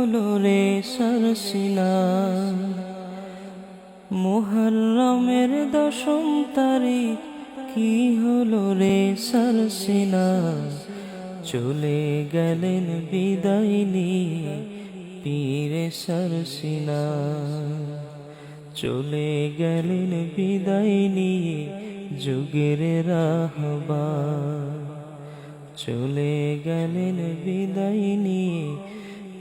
হলো রে সরসিনা মুহররমের দশম তারিখ, কি হলো রে সরসিনা চলে গেলেন বিদায় নিয়ে পীরে সরসিনা চলে গেলেন বিদায় নিয়ে যুগের রাহবা। চলে গেলেন বিদায় নিয়ে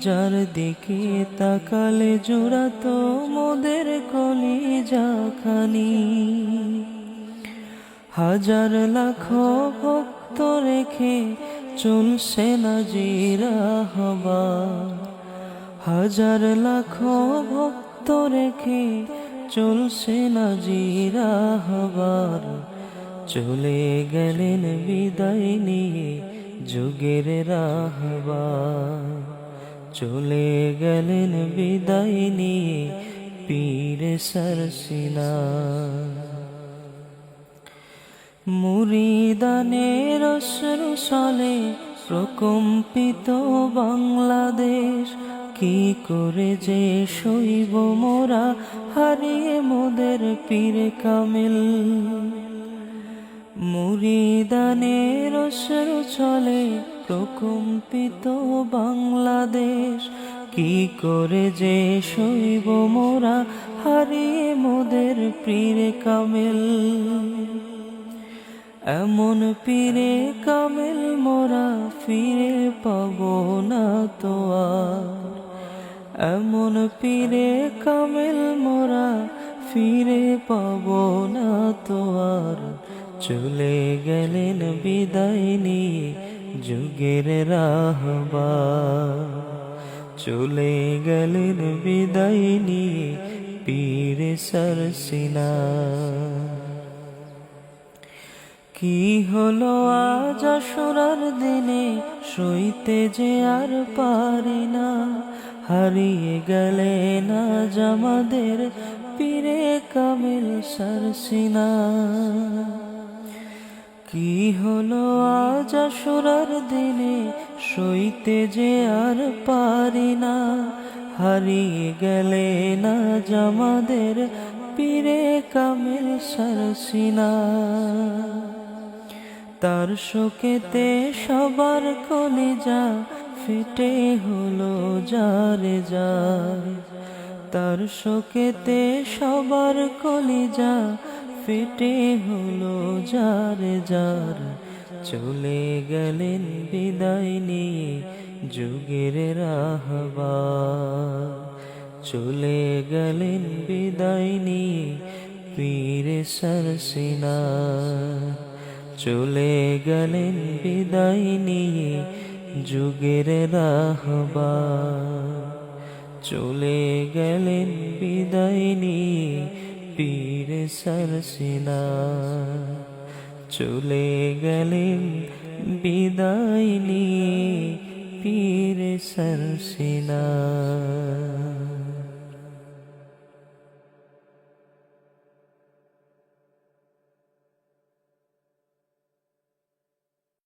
যার দিকে তাকালে জোড়াতো মোদের কলি যাখানি। হাজার লাখ ভক্ত রেখে চলছে না জিরা হবা হাজার লাখ ভক্ত রেখে চলছে না জিরা হবার চলে গেলেন বিদায় নিয়ে যুগের রাহবা। চলে গেলেন বিদায় নিয়ে পীরে সরসিনা। মুরিদানের সলে প্রকম্পিত বাংলাদেশ, কি করে যে শৈব মোরা, হারিয়ে মোদের পীর কামিল। মুরিদানের অশ্রু চলে প্রকম্পিত বাংলাদেশ। কি করে যে শৈব মোরা হারিয়ে মোদের পীর কামিল। এমন পীরে কামেল মোরা ফিরে পাব না তো আর। এমন পীরে কামেল মোরা ফিরে পাব না তো আর। চলে গেলেন বিদায় যুগের রাহবা। চলে গেলেন বিদায় পীরে সরসিনা কি হলো আজ আসরার দিনে, সইতে যে আর পারি না। হারিয়ে গেলে না জামাদের পীরে কামিল সারসিনা কি হলো আজ আসরার দিনে? সইতে যে আর পারি না। হারিয়ে গেলে না জামাদের পীরে কামিল সারসিনা তার শোকেতে সবার কলিজা ফেটে হলো যারে যায় তার শোকেতে সবার কলিজা ফেটে হলো যারে যার। চলে গেলেন বিদায় নিয়ে যুগের রাহবা চলে গেলেন বিদায় নিয়ে পীরে সরসিনা চলে গেলেন বিদায় নিয়ে যুগের রাহবা চলে গেলেন বিদায় নিয়ে সরসিনা চলে গেলেন বিদায় নিয়ে পীর সরসিনা